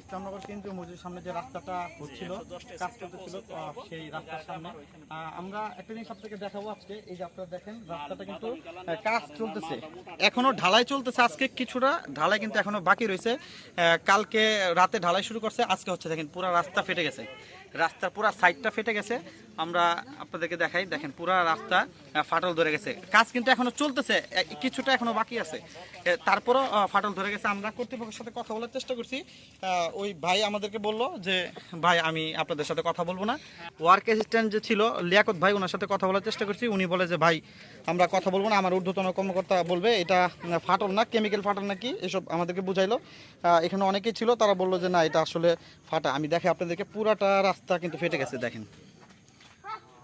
ইসলামনগর কেন্দ্রীয় মসজিদের সামনে যে রাস্তাটা হচ্ছিল কাজ করতেছিল সেই রাস্তার সামনে। আমরা একটা জিনিস আপনাকে দেখাবো আজকে এই যে আপনারা দেখেন রাস্তাটা কিন্তু কাজ চলতেছে। এখনও ঢালাই চলতেছে আজকে কিছুটা ঢালাই কিন্তু এখনও বাকি রয়েছে। আহ, কালকে রাতে ঢালাই শুরু করছে আজকে হচ্ছে দেখেন পুরো রাস্তা ফেটে গেছে। রাস্তার পুরো সাইডটা ফেটে গেছে। আমরা আপনাদেরকে দেখাই। দেখেন, পুরো রাস্তা ফাটল ধরে গেছে। কাজ কিন্তু এখনও চলতেছে। কিছুটা এখনও বাকি আছে। তারপরও ফাটল ধরে গেছে। আমরা কর্তৃপক্ষের সাথে কথা বলার চেষ্টা করছি। ওই ভাই আমাদেরকে বলল যে, ভাই, আমি আপনাদের সাথে কথা বলব না। ওয়ার্ক অ্যাসিস্ট্যান্ট যে ছিল, লিয়াকত ভাই, ওনার সাথে কথা বলার চেষ্টা করছি। উনি বলে যে, ভাই, আমরা কথা বলব না। আমার ঊর্ধ্বতন কর্মকর্তা বলবে, এটা ফাটল না কেমিক্যাল ফাটল নাকি? এসব আমাদেরকে বুঝাইলো। এখানে অনেকেই ছিল। তারা বলল যে, না, এটা আসলে ফাটা। আমি দেখে আপনাদেরকে পুরাটা রাস্তা কিন্তু ফেটে গেছে, দেখেন।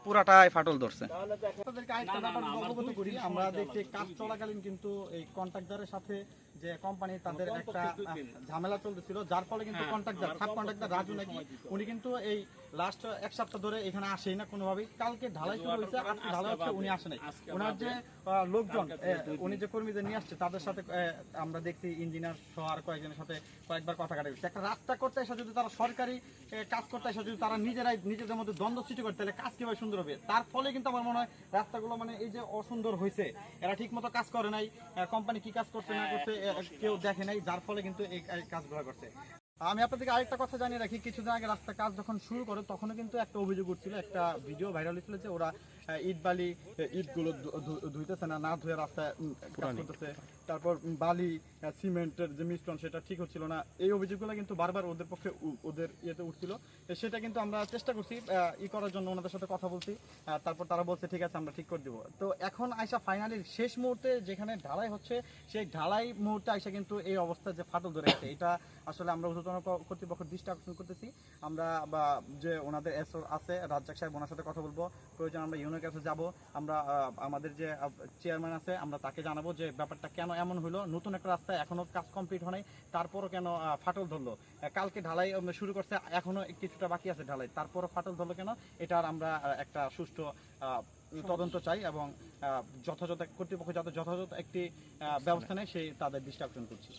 পুরাটাই ফাটল ধরছে। আমরা দেখছি কাজ চলাকালীন কিন্তু এই কন্ট্রাক্টরের সাথে যে কোম্পানি তাদের একটা ঝামেলা চলতেছিল যার ফলে কিন্তু কন্ট্রাক্টর সাব কন্ট্রাক্টর রাজু নাকি উনি কিন্তু এই লাস্ট এক সপ্তাহ ধরে এখানে আসেই না কোনোভাবেই। কালকে ঢালাই শুরু হয়েছে আজকে ঢালাই হচ্ছে উনি আসে নাই। ওনার যে লোকজন উনি যে কর্মীদের নিয়ে আসছে তাদের সাথে আমরা দেখছি ইঞ্জিনিয়ার সহ আর কয়েকজনের সাথে কয়েকবার কথা কাটা গেছে একটা রাস্তা করতে এসে যদি তারা সরকারি কাজ করতে এসে যদি তারা নিজেরাই নিজেদের মধ্যে দ্বন্দ্ব সৃষ্টি করে তাহলে কাজ কীভাবে সুন্দর হবে? তার ফলে কিন্তু আমার মনে হয় রাস্তাগুলো মানে এই যে অসুন্দর হয়েছে এরা ঠিক মতো কাজ করে নাই কোম্পানি কি কাজ করছে না করছে এ, কেউ দেখে নাই যার ফলে কিন্তু এই কাজগুলো করছে। আমি আপনাদেরকে আরেকটা কথা জানিয়ে রাখি কিছুদিন আগে রাস্তা কাজ যখন শুরু করে তখনও কিন্তু একটা অভিযোগ উঠছিল একটা ভিডিও ভাইরাল হয়েছিল যে ওরা ইট বালি ইটগুলো ধুইতেছে না না ধুয়ে রাস্তায় করতেছে। তারপর বালি সিমেন্টের যে মিশ্রণ সেটা ঠিক হচ্ছিল না। এই অভিযোগগুলো কিন্তু বারবার ওদের পক্ষে ওদের ইয়েতে উঠছিল। সেটা কিন্তু আমরা চেষ্টা করছি আহ, ই করার জন্য ওনাদের সাথে কথা বলছি তারপর তারা বলছে ঠিক আছে আমরা ঠিক করে দিব। তো এখন আইসা ফাইনালি শেষ মুহূর্তে যেখানে ঢালাই হচ্ছে সেই ঢালাই মুহূর্তে আইসা কিন্তু এই অবস্থা যে ফাটল ধরে গেছে এটা আসলে আমরা কর্তৃপক্ষের দৃষ্টি আকর্ষণ করতেছি। আমরা বা যে ওনাদের এসও আছে, রাজ্জাক সাহেব, ওনার সাথে কথা বলব। প্রয়োজন আমরা ইউনিয়নের কাছে যাব। আমরা আমাদের যে চেয়ারম্যান আছে, আমরা তাকে জানাব যে ব্যাপারটা কেন এমন হলো। নতুন একটা রাস্তা এখনও কাজ কমপ্লিট হয় তারপরও কেন ফাটল ধরলো? কালকে ঢালাই শুরু করছে। এখনও কিছুটা বাকি আছে ঢালাই। তারপরও ফাটল ধরলো কেন? এটার আমরা একটা সুষ্ঠু তদন্ত চাই এবং যথাযথ কর্তৃপক্ষ যাতে যথাযথ একটি ব্যবস্থা নেয়, সেই তাদের দৃষ্টি আকর্ষণ করছি।